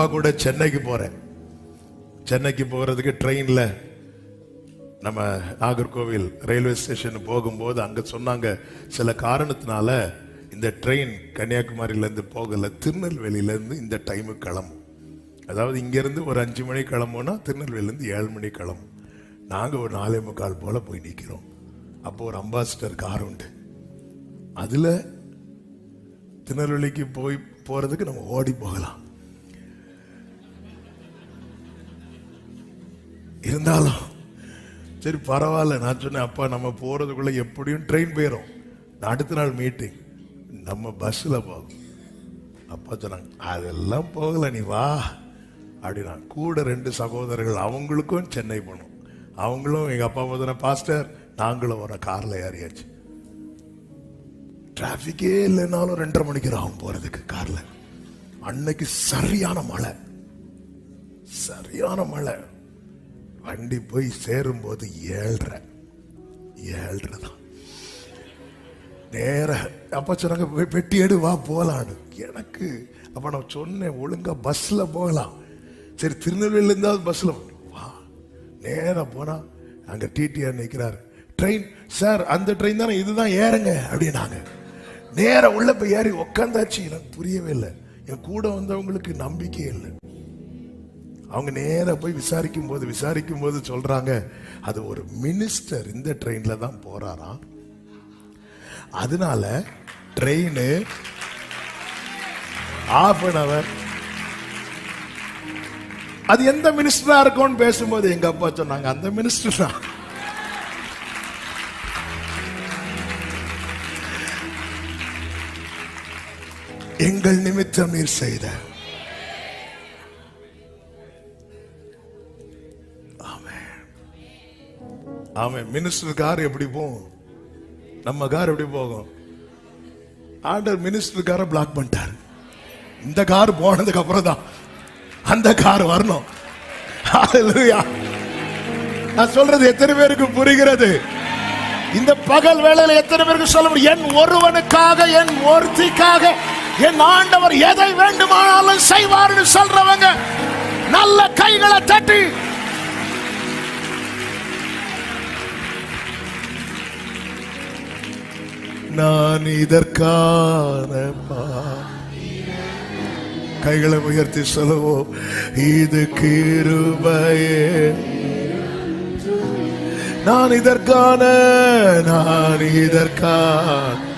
அப்பா கூட சென்னைக்கு போறேன். சென்னைக்கு போகிறதுக்கு ட்ரெயின்ல நம்ம நாகர்கோவில் ரயில்வே ஸ்டேஷன் போகும்போது அங்கே சொன்னாங்க சில காரணத்தினால இந்த ட்ரெயின் கன்னியாகுமரியில இருந்து திருநெல்வேலியிலேருந்து இந்த டைமு கிளம்பும். அதாவது இங்கேருந்து ஒரு அஞ்சு மணி கிளம்புனா திருநெல்வேலியிலேருந்து ஏழு மணி கிளம்பும். நாங்கள் ஒரு நாலே முக்கால் போல் போய் நிற்கிறோம் அப்போ ஒரு அம்பாசிடர் கார் உண்டு. அதில் திருநெல்வேலிக்கு போய் போறதுக்கு நம்ம ஓடி போகலாம். இருந்தாலும் சரி பரவாயில்ல. நான் சொன்னேன் அப்பா நம்ம போகிறதுக்குள்ளே எப்படியும் ட்ரெயின் போயிடும் அடுத்த நாள் மீட்டிங் நம்ம பஸ்ஸில் போகும். அப்பா சொன்னாங்க அதெல்லாம் போகலை நீ வா. அப்படின்னா கூட ரெண்டு சகோதரர்கள் அவங்களுக்கும் சென்னை போகணும். அவங்களும் எங்கள் அப்பா போதுன பாஸ்டர் நாங்களும் வர காரில் ஏறியாச்சு. டிராஃபிக்கே இல்லைனாலும் ரெண்டரை மணிக்கு ஆகும் போகிறதுக்கு காரில். அன்னைக்கு சரியான மழை. சரியான மழை. வண்டி போய் சேரும்போது ஏழ்ரை. ஏழ்ரை தான் நேர அப்போ சொன்னாங்க பெட்டி எடு வா போலான்னு. எனக்கு அப்போ நான் சொன்னேன் ஒழுங்கா பஸ்ஸில் போகலாம். சரி திருநெல்வேலியில இருந்தாவது பஸ்ஸில் வா. நேராக போனால் அங்கே டிடிஆர் நிற்கிறார் ட்ரெயின் சார் அந்த ட்ரெயின் தானே இதுதான் ஏறுங்க அப்படின்னாங்க. நேராக உள்ளே போய் ஏறி உக்காந்தாச்சு எனக்கு புரியவே இல்லை. என் கூட வந்தவங்களுக்கு நம்பிக்கையே இல்லை. அவங்க நேராக போய் விசாரிக்கும் போது விசாரிக்கும் போது சொல்கிறாங்க அது ஒரு மினிஸ்டர் இந்த ட்ரெயினில் தான் போகிறாராம் அதனால ட்ரெயின் ஆஃப் அன் அவர் அது எந்த மினிஸ்டராக இருக்கும்னு பேசும்போது எங்கள் அப்பா சொன்னாங்க அந்த மினிஸ்டர் தான். எங்கள் நிமித்தம் நீர் செய்த அவன் மினிஸ்டர் கார் எப்படி போகும்? நம்ம கார் எப்படி போகும்? ஆண்டர் மினிஸ்டர் காரை பிளாக் பண்ணிட்டார். இந்த கார் போனதுக்கு அப்புறம் தான் அந்த கார் வரணும். நான் சொல்றது எத்தனை பேருக்கு புரிகிறது? இந்த பகல் வேளையில் எத்தனை பேருக்கு சொல்ல முடியும்? என் ஒருவனுக்காக என் ஒருத்திக்காக என் ஆண்டவர் எதை வேண்டுமானாலும் செய்வார்னு சொல்றவங்க நல்ல கைகளை தட்டி நான் இதற்கான பா- கைகளை உயர்த்தி சொல்லுவோம். இது கிருபையே. நான் இதற்கான நான் இதற்கான.